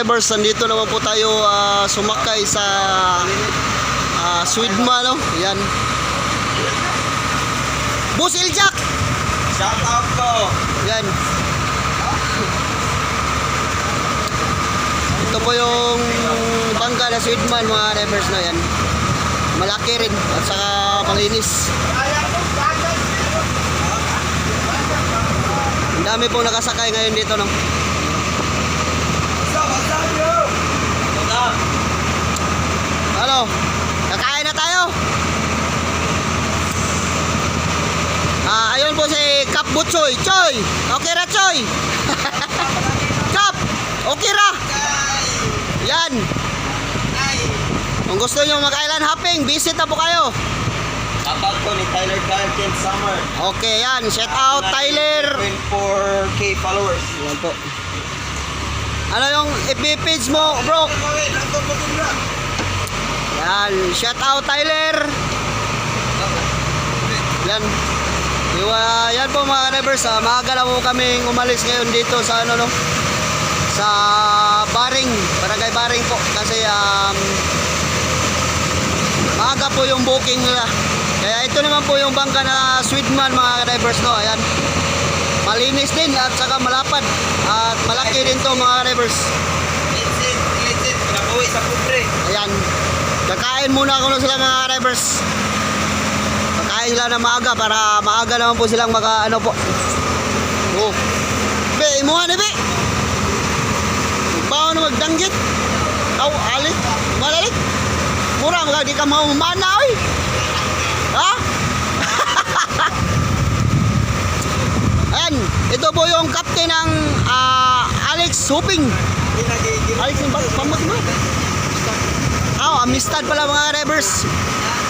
drivers, nandito naman po tayo ah, sumakay sa uh, Swidma, no? Yan. Boss Iljak! Shout out ko. Yan. Ito po yung bangka na Swidman, mga drivers na yan. Malaki rin at saka malinis. Ang dami pong nakasakay ngayon dito, no? What's up, what's up, bro? What's up? Ano? Kakain na tayo? Ah, ayun Kap Butsoy. Choy! Okay ra, Choy! Kap! Okay ra! Yan! Kung gusto nyo mag-island hopping, visit na po kayo. Out ko ni Tyler Carlton Summer. Okay, yan. Shout out, Tyler. 24k followers. Yan po. Ano yung FB page mo, bro? Yan. Shout out, Tyler. Yan. Iwa, yan po mga neighbors, ah, maaga na po kaming umalis ngayon dito sa ano no sa Baring, Barangay Baring po kasi um, maaga po yung booking nila. Kaya ito naman po yung bangka na Sweetman mga neighbors no. Ayan. Malinis din at saka malapad at malaki din to mga pubre. Ayan. Kakain muna ako na sila mga drivers. Kakain sila na maaga para maaga naman po silang maka ano po. Oh. Be, imuha na be. Bawa na magdanggit. Aw, alit. Malalit. Mura mga di ka mamana oy. Ha? Ayan, ito po yung captain ng ah, Alex Huping. Alex, pamot mo. Oh, Amistad pala mga revers.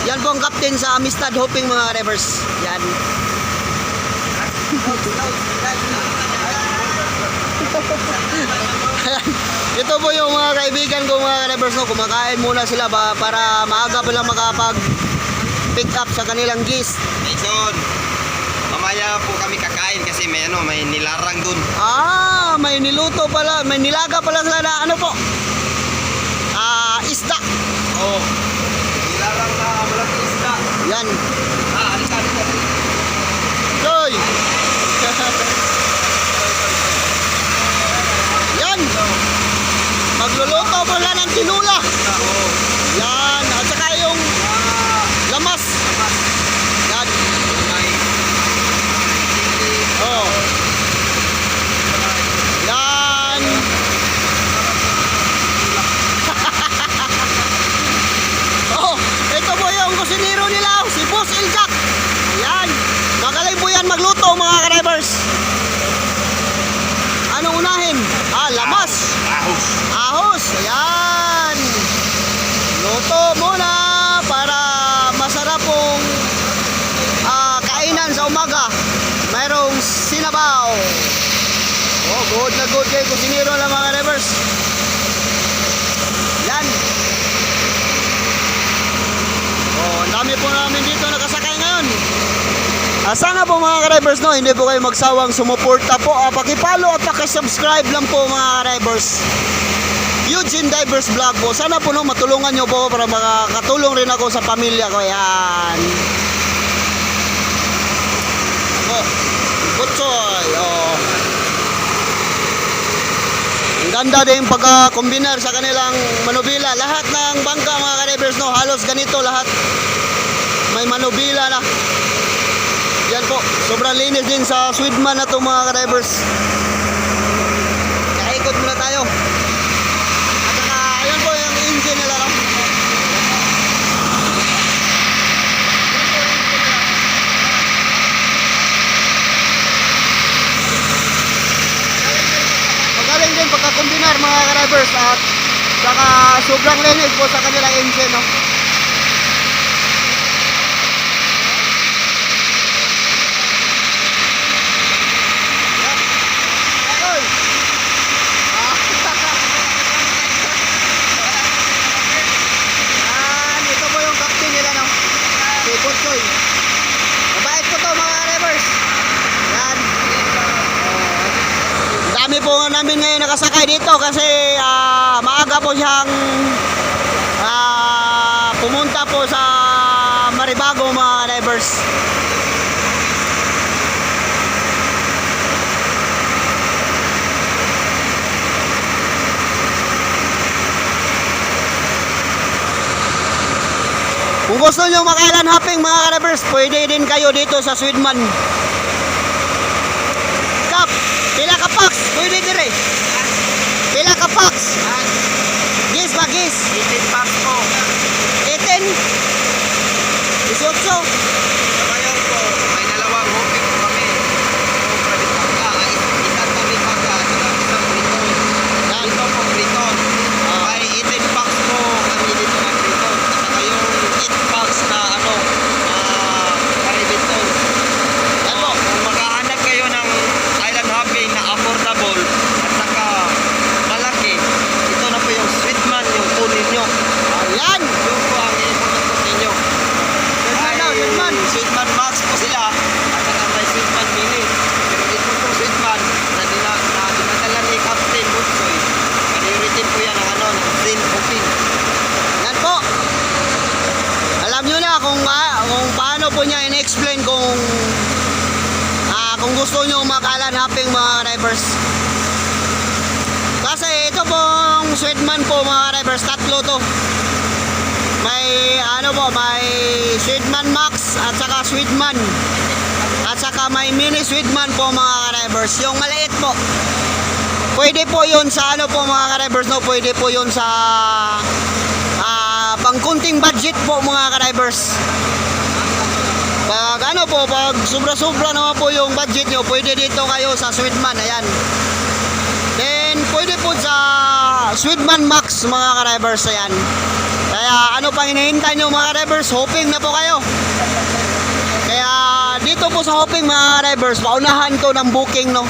Yan po ang captain sa Amistad Hoping mga revers. Yan. Ito po yung mga kaibigan ko mga revers no. Kumakain muna sila ba para maaga pa lang makapag pick up sa kanilang gis. Jason, mamaya po kami kakain kasi may ano, may nilarang dun. Ah, may niluto pala, may nilaga pala sila na ano po? Ah, isda. Oh. Nilarang na malaking isda. Yan. Ah, alika, alika. Joy! Yan! Magluluto lang ng tinula. Yan. At saka yung Ah, lamas. mas. Yan. May Oh. Yan. oh, ito po yung kusinero nila, si Boss Iljak. Yan. Magaling po magluto mga drivers. Anong unahin? Ah, lamas. ahos. Ahos, ayan. Luto muna para masarap pong ah, kainan sa umaga. Mayroong sinabaw. Oh, good na good kay kusinero lang mga rivers. Yan. Oh, ang dami po namin dito. Ah, sana po mga drivers no, hindi po kayo magsawang sumuporta po. Ah, pakipalo at pakisubscribe lang po mga drivers. Eugene Divers Vlog po. Sana po no, matulungan nyo po para makakatulong rin ako sa pamilya ko. Yan. Ako. Butsoy. Oh. Ang ganda din pagka-combinar sa kanilang manubila. Lahat ng bangka mga ka-drivers no, halos ganito lahat. May manubila na. Yan po. Sobrang linis din sa Swedman na to mga ka-drivers. Kaikot muna tayo. At saka, ayan po yung engine nila. No? Magaling din pagka-combinar mga ka-drivers at saka sobrang linis po sa kanilang engine. No? Oy! Ah. Yan, ito po yung captain nila no. Si Butsoy. Mabait po to mga revers. Yan. Po nakasakay dito kasi ah siyang ah, pumunta po sa Maribago mga drivers. Kung gusto nyo mag-island hopping mga drivers, pwede din kayo dito sa Swedman. Kap, pila ka packs, pwede dire. Pila ka packs. Gis ba gis? 18 packs po. 18. 18. Ngayon po, may dalawang hoping po kami. Sobra din pagka. Ay, isang tabi pagka. at saka isang briton. Yan. Ito po briton. Ah. May 18 packs po kami dito ng briton. At saka yung 8 packs na ano, ah, Caribbean. Yan po. Kung maghahanap kayo ng island hopping na affordable at saka malaki, ito na po yung Sweetman, yung kunin nyo. Ayan. Yun po ang i-recommend ko sa inyo. Sweetman daw, Ay, Sweetman. Sweetman Max po sila at saka may Sweetman Mini. Pero ito po Sweetman na, dina, na dinadala ni Captain Butsoy. Priority po yan ng ano, ng Zen Hopping. Yan po. Alam nyo na kung, ah, kung paano po niya in-explain kung ah, kung gusto nyo mag-island hopping mga drivers. Kasi ito pong Swedman po mga drivers, tatlo to. May ano po, may Swedman Max at saka Swedman. At saka may mini Swedman po mga drivers. Yung maliit po. Pwede po yun sa ano po mga drivers no, pwede po yun sa pangkunting budget po mga drivers. Pag ano po, pag sobra-sobra naman po yung budget nyo, pwede dito kayo sa Swedman, ayan. Then, pwede po sa Swedman Max mga drivers, ayan. Kaya ano pang hinihintay nyo mga drivers, hoping na po kayo. Kaya dito po sa hoping mga drivers, paunahan to ng booking no.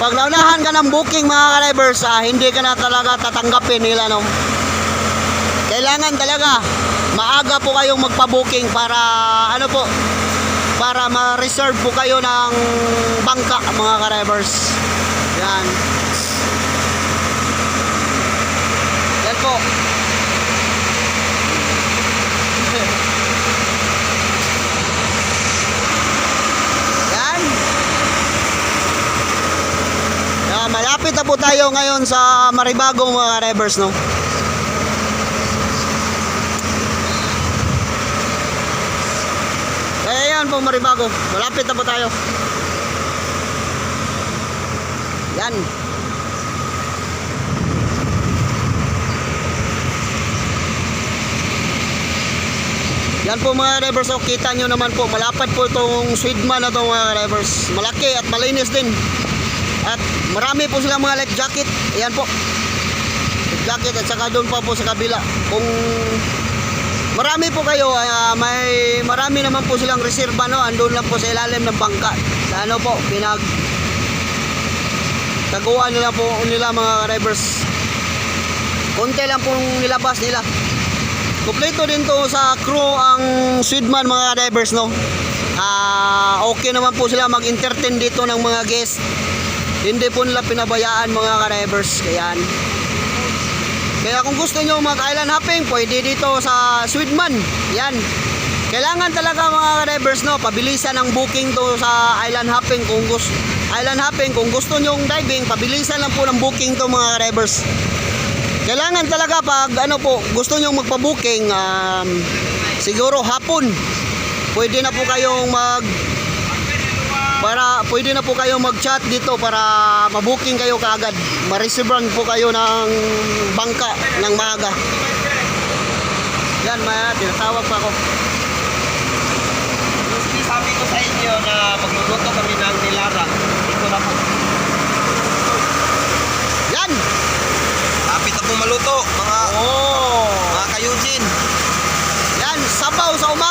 Pag naunahan ka ng booking mga drivers, ah, hindi ka na talaga tatanggapin nila no. Kailangan talaga maaga po kayong magpa-booking para ano po para ma-reserve po kayo ng bangka mga drivers. Yan. Yan po. Yan. Yan, malapit na po tayo ngayon sa Maribago mga drivers no. Po Maribago. Malapit na po tayo. Yan. Yan po mga drivers, so kita nyo naman po, malapad po itong Swedman na itong mga drivers. Malaki at malinis din. At marami po silang mga life jacket. Ayan po. Life jacket at saka doon pa po sa kabila. Kung marami po kayo, ah, may marami naman po silang reserva no, andun lang po sa ilalim ng bangka. Sa ano po, pinag taguan nila po nila mga drivers. Konti lang pong nilabas nila. Kompleto din to sa crew ang Swedman mga drivers no. Ah, okay naman po sila mag-entertain dito ng mga guest. Hindi po nila pinabayaan mga drivers kayan. Kaya kung gusto nyo mag-island hopping, pwede dito sa Swedman. Yan. Kailangan talaga mga drivers no, pabilisan ang booking to sa island hopping kung gusto island hopping kung gusto nyo diving, pabilisan lang po ng booking to mga drivers. Kailangan talaga pag ano po, gusto nyo magpa-booking um, siguro hapon. Pwede na po kayong mag para pwede na po kayo mag-chat dito para mabuking kayo kaagad. Ma-receivean po kayo ng bangka ng maaga. Yan, maya, tinatawag pa ako. Mostly sabi ko sa inyo na magluluto kami ng nilara. Dito na po. Yan! Kapit na po maluto, mga, oh. mga kayujin. Yan, sabaw sa umaga.